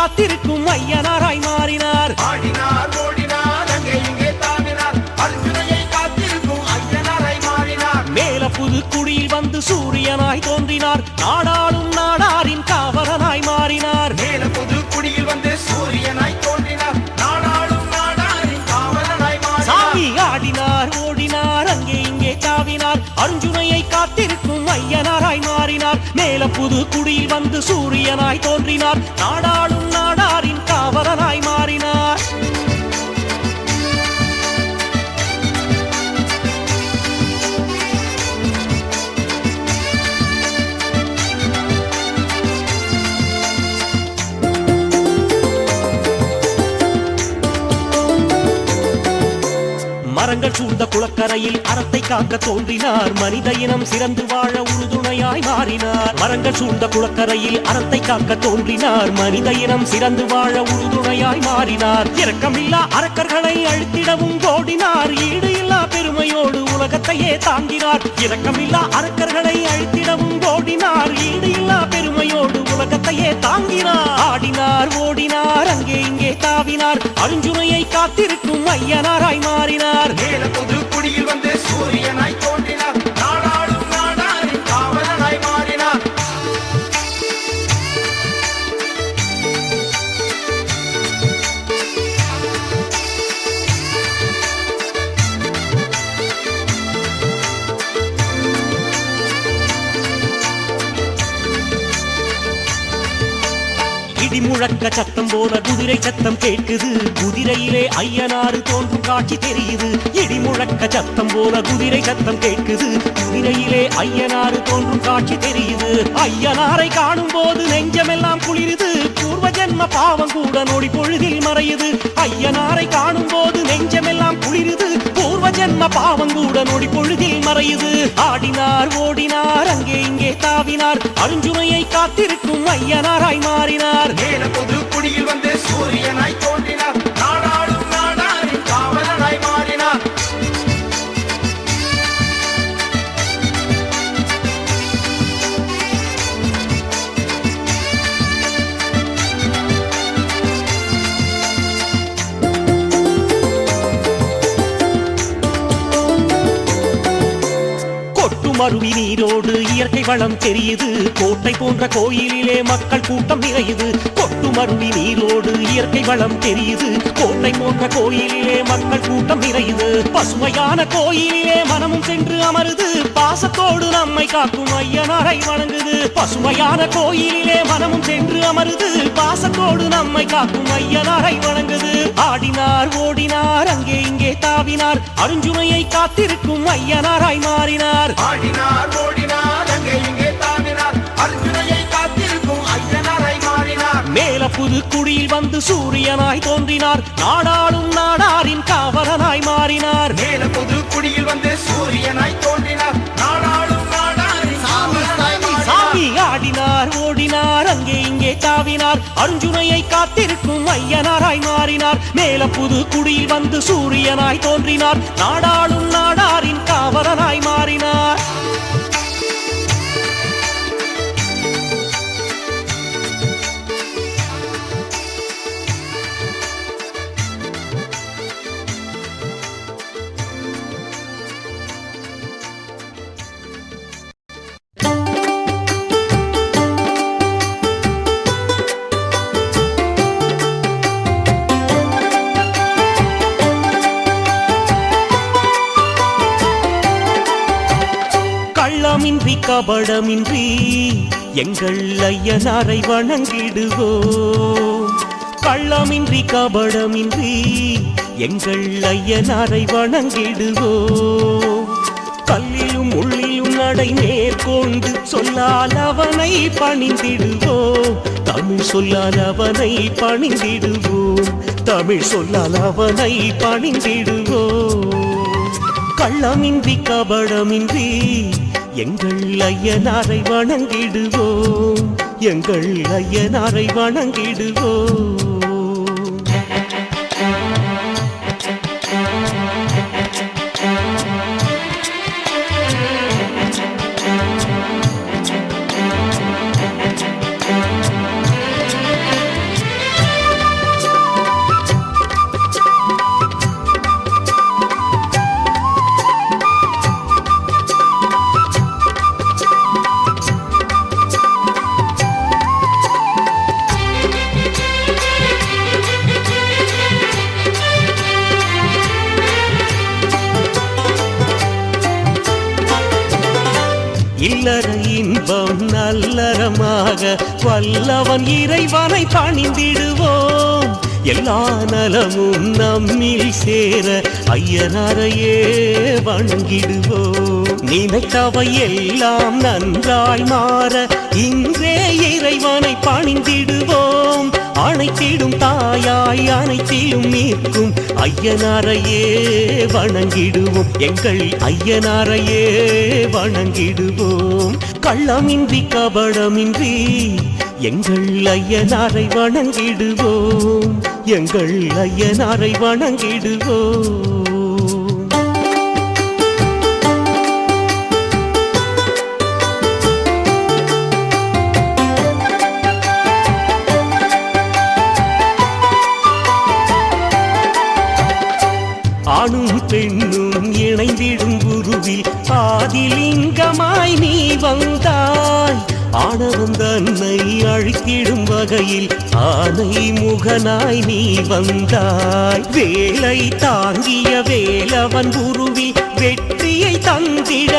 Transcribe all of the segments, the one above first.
காத்திருக்கும் ஐயனாராய் மாறினார். ஆடினார் ஓடினார் அங்கே இங்கே தாவினார். அர்ஜுனையை காத்திருக்கும் ஐயனாரை மாறினார். மேல புது குடியில் வந்து சூரியனாய் தோன்றினார். நாடாளும் நாடாரின் காவலனாய் மாறினார். மேல புது குடியில் வந்து சூரியனாய் தோன்றினார். நாடாளும் நாடாரின் காவலனாய் மாறினார். சாமி ஆடினார் ஓடினார் அங்கே இங்கே தாவினார். அருஞ்சுனையை காத்திருக்கும் ஐயனாராய் தோன்றினார். மேல புது குடியில் வந்து சூரியனாய் தோன்றினார். நாடாளும் நாடாரின் காவலனாய் மாறினார். மரங்கள் சூழ்ந்த குளக்கரையில் அறத்தை காக்க தோன்றினார். மனித இனம் சிறந்து வாழ உறுதுணையாய் மாறினார். மரங்கள் சூழ்ந்த குளக்கரையில் அறத்தை காக்க தோன்றினார். மனித இனம் சிறந்து வாழ உறுதுணையாய் மாறினார். இரக்கமில்லா அரக்கர்களை அழுத்திடவும் ஓடினார். ஈடு இல்லா பெருமையோடு உலகத்தையே தாங்கினார். இரக்கமில்லா அரக்கர்களை அழுத்திடவும் ஓடினார். ஈடு இல்லா பெருமையோடு உலகத்தையே தாங்கினார். ஆடினார் ஓடினார் அங்கே இங்கே மாறினார். அருஞ்சுனையை காத்திருக்கும் ஐயனாராய் மாறினார். மேல பொது குடியில் வந்து சூரியனாய் தோன்றினார். முழக்க சத்தம் போல குதிரை சத்தம் கேட்குது. குதிரையிலே ஐயனாறு தோன்றும் காட்சி தெரியுது. இடி முழக்க சத்தம் போல குதிரை சத்தம் கேட்குது. குதிரையிலே ஐயனாறு தோன்றும் காட்சி தெரியுது. ஐயனாரை காணும் போது நெஞ்சமெல்லாம் குளிருது. பூர்வ ஜென்ம பாவம் கூட நொடி பொழுதில் மறையுது. ஐயனாரை காணும் போது பாவங்கூட பாவம் நொடி பொழுதில் மறையுது. ஆடினார் ஓடினார் அங்கே இங்கே தாவினார். அருஞ்சுமையை காத்திருக்கும் ஐயனாராய் மாறினார். மேல புது குடியில் வந்து சூரியனாய் தோன்றினார். கொட்டும் அருவி நீரோடு இயற்கை வளம் தெரியுது. கோட்டை போன்ற கோயிலிலே மக்கள் கூட்டம் நிறையுது. கொட்டும் அருவி நீரோடு இயற்கை வளம் தெரியுது. கோட்டை போன்ற கோயிலிலே மக்கள் கூட்டம் நிறையுது. பசுமையான கோயிலிலே மனமும் சென்று அமருது. பாசத்தோடு நம்மை காக்கும் ஐயனாரை வணங்கு பசுமையான கோயிலிலே மனமும் சென்று அமருது. பாசத்தோடு நம்மை காக்கும் ஐயனாரை வணங்குது. ஆடினார் ஓடினார் அங்கே இங்கே தாவினார். அருஞ்சுனையை காத்திருக்கும் ஐயனாராய் மாறினார். ஆடினார் ஓடினார் அங்கே இங்கே தாவினார். அர்ஜுனையை காத்திருக்கும் ஐயனாரை மாறினார். மேல புது குடியில் வந்து சூரியனாய் தோன்றினார். நாடாளும் நாடாரின் காவலனாய் மாறினார். மேல புது குடியில் வந்து சூரியனாய் தோன்றினார். தாவினார் அர்ஜுனையை காத்திருக்கும் ஐயனாராய் மாறினார். மேல புது குடியில் வந்து சூரியனாய் தோன்றினார். நாடாளும் நாடாரின் காவலனாய் மாறினார். கபடமின்றி எங்கள் ஐயனாரை வணங்கிடுவோம் கள்ளமின்றி கபடமின்றி எங்கள் ஐயனாரை வணங்கிடுவோம் கல்லிலும் உள்ளிலும் நடை மேற்கொண்டு சொல்லால் அவனை பணிந்திடுவோம் தமிழ் சொல்லால் அவனை பணிந்திடுவோம் தமிழ் சொல்லால் அவனை பணிந்திடுவோம் கள்ளமின்றி கபடமின்றி எங்கள் ஐயனாரை வணங்கிடுவோம். எங்கள் ஐயனாரை வணங்கிடுவோம். இல்லற இன்பம் நல்லறமாக வல்லவன் இறைவனை பணிந்திடுவோம். எல்லா நலமும் நம்மில் சேர ஐயனாரையே வணங்கிடுவோம். நினைத்தவை எல்லாம் நன்றாய் மாற இன்றே இறைவனை பணிந்திடுவோம். அணைச்சிடும் தாயாய் அணைச்சியும் நீக்கும் ஐயனாரையே வணங்கிடுவோம். எங்கள் ஐயனாரையே வணங்கிடுவோம். கள்ளமின்றி கபடமின்றி எங்கள் ஐயனாரை வணங்கிடுவோம். எங்கள் ஐயனாரை வணங்கிடுவோம். ஆணும் பெண்ணும் இணைந்திடும் குருவில் ஆதிலிங்கமாய் நீ வந்தாய். ஆணவம் தன்னை அழித்திடும் வகையில் ஆனை முகனாய் நீ வந்தாய். வேலை தாங்கிய வேலவன் குருவில் வெற்றியை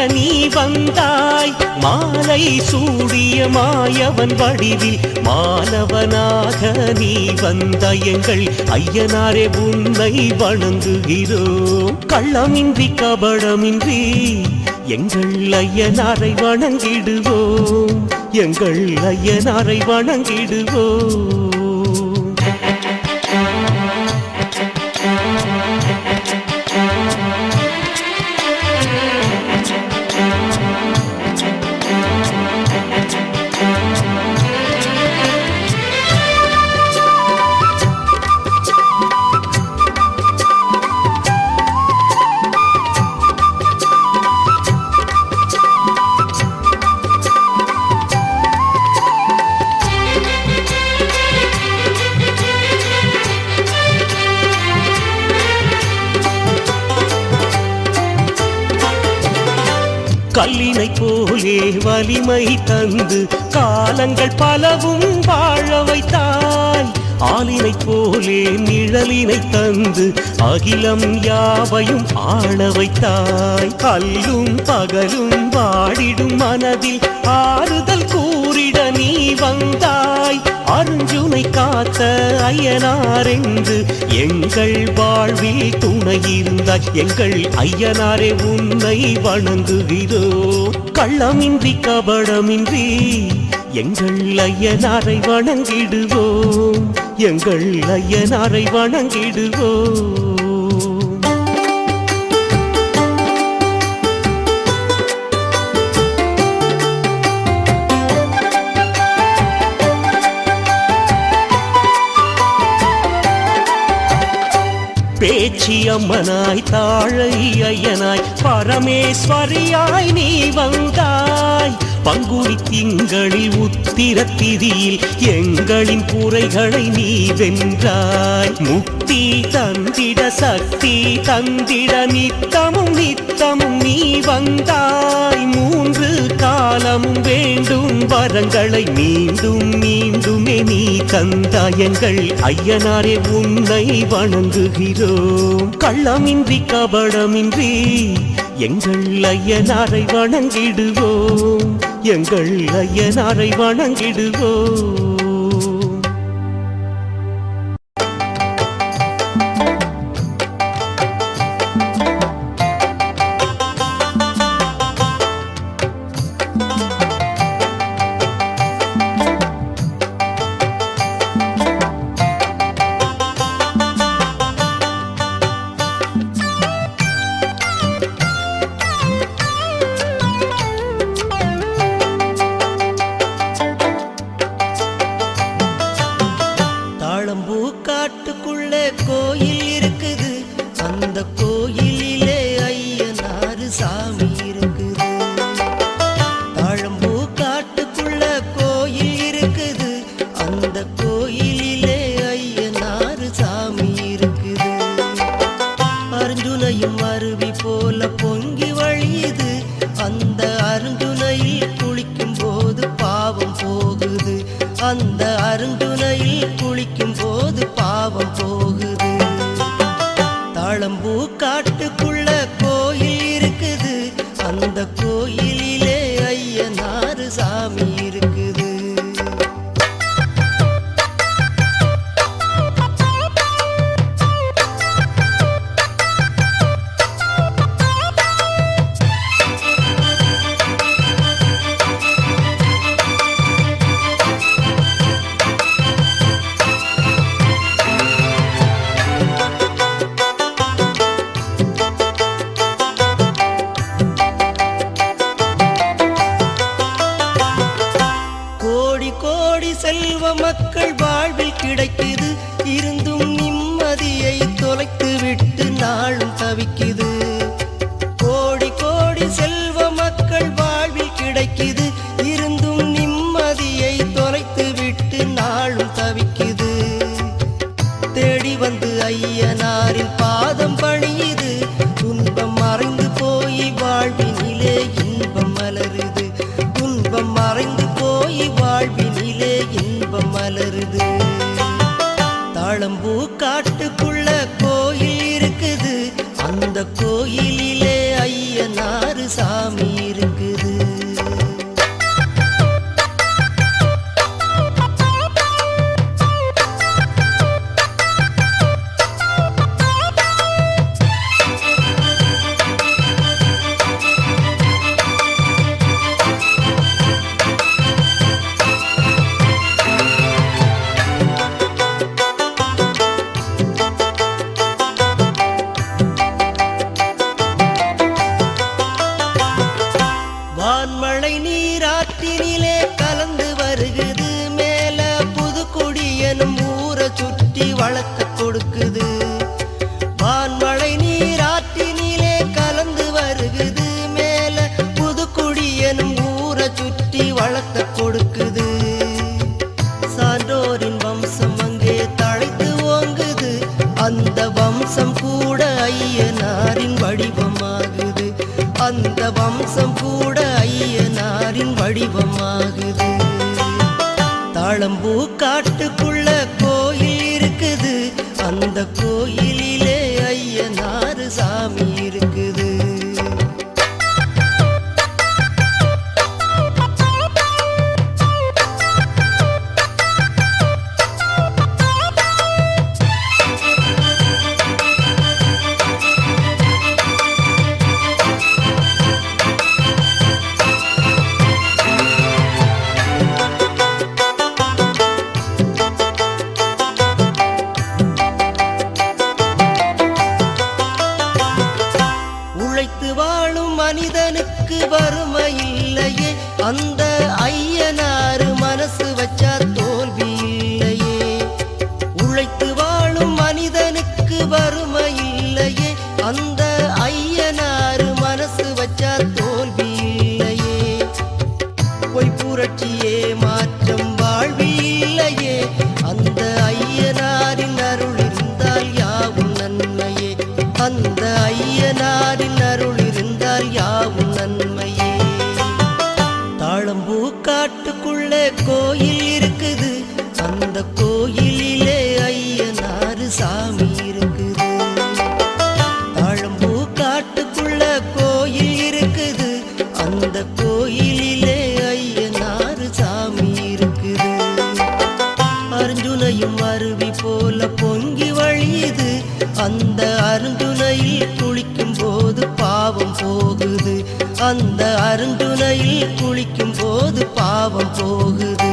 நீ வந்தாய். மாலை சூடிய மாயவன் வடிவில் மாணவனாக நீ வந்த எங்கள் ஐயனாரே உன்னை வணங்குகிறோம். கள்ளமின்றி கபடமின்றி எங்கள் ஐயனாரை வணங்கிடுவோம். எங்கள் ஐயனாரை வணங்கிடுவோம். கல்லினை போலே வலிமை தந்து காலங்கள் பலவும் வாழ வைத்தாய். ஆளினை போலே நிழலினை தந்து அகிலம் யாவையும் ஆள வைத்தாய். கல்லும் பகலும் வாடிடும் மனதில் ஆறுதல் கூறிட நீ வந்தாய். அருஞ்சுனை காத்த ஐயனார் என்று எங்கள் வாழ்வில் துணை இருந்தாய். எங்கள் ஐயனாரே உன்னை வணங்குகிறோ. கள்ளமின்றி கபடமின்றி எங்கள் ஐயனாரை வணங்கிடுவோம். எங்கள் ஐயனாரை வணங்கிடுவோம். பேச்சி அம்மனாய் தாழை ஐயனாய் பரமேஸ்வரியாய் நீ வந்தாய். பங்குனி திங்களில் உத்திர திதியில் எங்களின் குறைகளை நீ வென்றாய். முக்தி தந்திட சக்தி தந்திட நித்தமும் நித்தமும் நீ வந்தாய். மூன்று காலமும் வேண்டும் வரங்களை மீண்டும் மீண்டுமே நீ தந்தாயங்கள் ஐயனாரே உன்னை வணங்குகிறோம். கள்ளமின்றி கபடமின்றி எங்கள் ஐயனாரை வணங்கிடுவோம். எங்கள் ஐயனாரை வணங்கிடுவோம். the good. மக்கள் அருந்துணையும் அருவி போல பொங்கி வழியுது. அந்த அருந்துணையில் குளிக்கும் போது பாவம் போகுது. அந்த அருந்துணையில் குளிக்கும் போது பாவம் போகுது.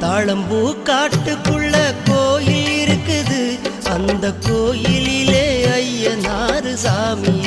தாளம்பூ காட்டுக்குள்ள கோயில் இருக்குது. அந்த கோயிலிலே ஐயனாறு சாமி